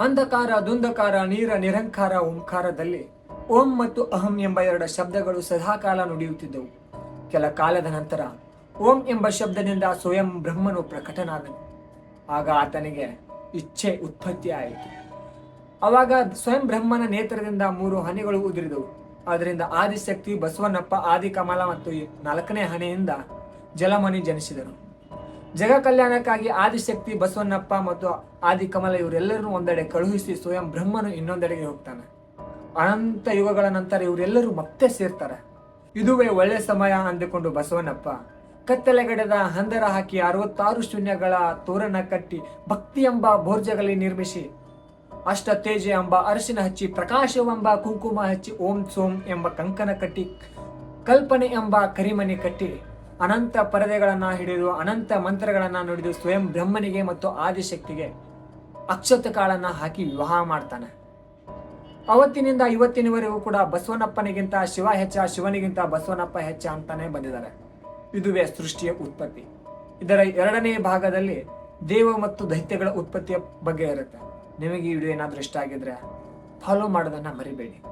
ಅಂಧಕಾರ ದುಂದಕಾರ ನೀರ, ನಿರಂಕಾರ, ಓಂಕಾರದಲ್ಲಿ ಓಂ ಮತ್ತು ಅಹಂ ಎಂಬ ಎರಡು ಶಬ್ದಗಳು ಸದಾಕಾಲ ನುಡಿಯುತ್ತಿದ್ದವು. ಕೆಲ ಕಾಲದ ನಂತರ ಓಂ ಎಂಬ ಶಬ್ದದಿಂದ ಸ್ವಯಂ ಬ್ರಹ್ಮನು ಪ್ರಕಟನಾದನು. ಆಗ ಆತನಿಗೆ ಇಚ್ಛೆ ಉತ್ಪತ್ತಿ ಆಯಿತು. ಅವಾಗ ಸ್ವಯಂ ಬ್ರಹ್ಮನ ನೇತ್ರದಿಂದ ಮೂರು ಹನಿಗಳು ಉದುರಿದವು. ಅದರಿಂದ ಆದಿಶಕ್ತಿ, ಬಸವನಪ್ಪ, ಆದಿಕಮಲ ಮತ್ತು ನಾಲ್ಕನೇ ಹನಿಯಿಂದ ಜಲಮಣಿ ಜನಿಸಿದರು ಜಗ ಕಲ್ಯಾಣಕ್ಕಾಗಿ ಆದಿಶಕ್ತಿ, ಬಸವಣ್ಣಪ್ಪ ಮತ್ತು ಆದಿಕಮಲ ಇವರೆಲ್ಲರನ್ನು ಒಂದೆಡೆ ಕಳುಹಿಸಿ ಸ್ವಯಂ ಬ್ರಹ್ಮನು ಇನ್ನೊಂದೆಡೆಗೆ ಹೋಗ್ತಾನೆ. ಅನಂತ ಯುಗಗಳ ನಂತರ ಇವರೆಲ್ಲರೂ ಮತ್ತೆ ಸೇರ್ತಾರೆ. ಇದುವೇ ಒಳ್ಳೆ ಸಮಯ ಅಂದುಕೊಂಡು ಬಸವಣ್ಣಪ್ಪ, ಕತ್ತಲೆಗಡೆದ ಹಂದರ ಹಾಕಿ ಅರವತ್ತಾರು ಶೂನ್ಯಗಳ ತೋರಣ ಕಟ್ಟಿ ಭಕ್ತಿ ಎಂಬ ಬೋರ್ಜಗಲಿ ನಿರ್ಮಿಸಿ ಅಷ್ಟ ತೇಜ ಎಂಬ ಅರಸಿನ ಹಚ್ಚಿ ಪ್ರಕಾಶವೆಂಬ ಕುಂಕುಮ ಹಚ್ಚಿ ಓಂ ಸೋಂ ಎಂಬ ಕಂಕಣ ಕಟ್ಟಿ, ಕಲ್ಪನೆ ಎಂಬ ಕರಿಮನೆ ಕಟ್ಟಿ ಅನಂತ ಪರದೆಗಳನ್ನು ಹಿಡಿದು ಅನಂತ ಮಂತ್ರಗಳನ್ನು ನುಡಿದು ಸ್ವಯಂ ಬ್ರಹ್ಮನಿಗೆ ಮತ್ತು ಆದಿಶಕ್ತಿಗೆ ಅಕ್ಷತ ಕಾಳನ್ನು ಹಾಕಿ ವಿವಾಹ ಮಾಡ್ತಾನೆ. ಅವತ್ತಿನಿಂದ ಇವತ್ತಿನವರೆಗೂ ಕೂಡ ಬಸವನಪ್ಪನಿಗಿಂತ ಶಿವ ಹೆಚ್ಚ, ಶಿವನಿಗಿಂತ ಬಸವನಪ್ಪ ಹೆಚ್ಚ ಅಂತಾನೆ ಬಂದಿದ್ದಾರೆ. ಇದುವೇ ಸೃಷ್ಟಿಯ ಉತ್ಪತ್ತಿ. ಇದರ ಎರಡನೇ ಭಾಗದಲ್ಲಿ ದೇವ ಮತ್ತು ದೈತ್ಯಗಳ ಉತ್ಪತ್ತಿಯ ಬಗ್ಗೆ ಇರುತ್ತೆ. ನಿಮಗೆ ಈ ವಿಡಿಯೋ ಏನಾದರೂ ಇಷ್ಟ ಆಗಿದ್ರೆ ಫಾಲೋ ಮಾಡೋದನ್ನ ಮರಿಬೇಡಿ.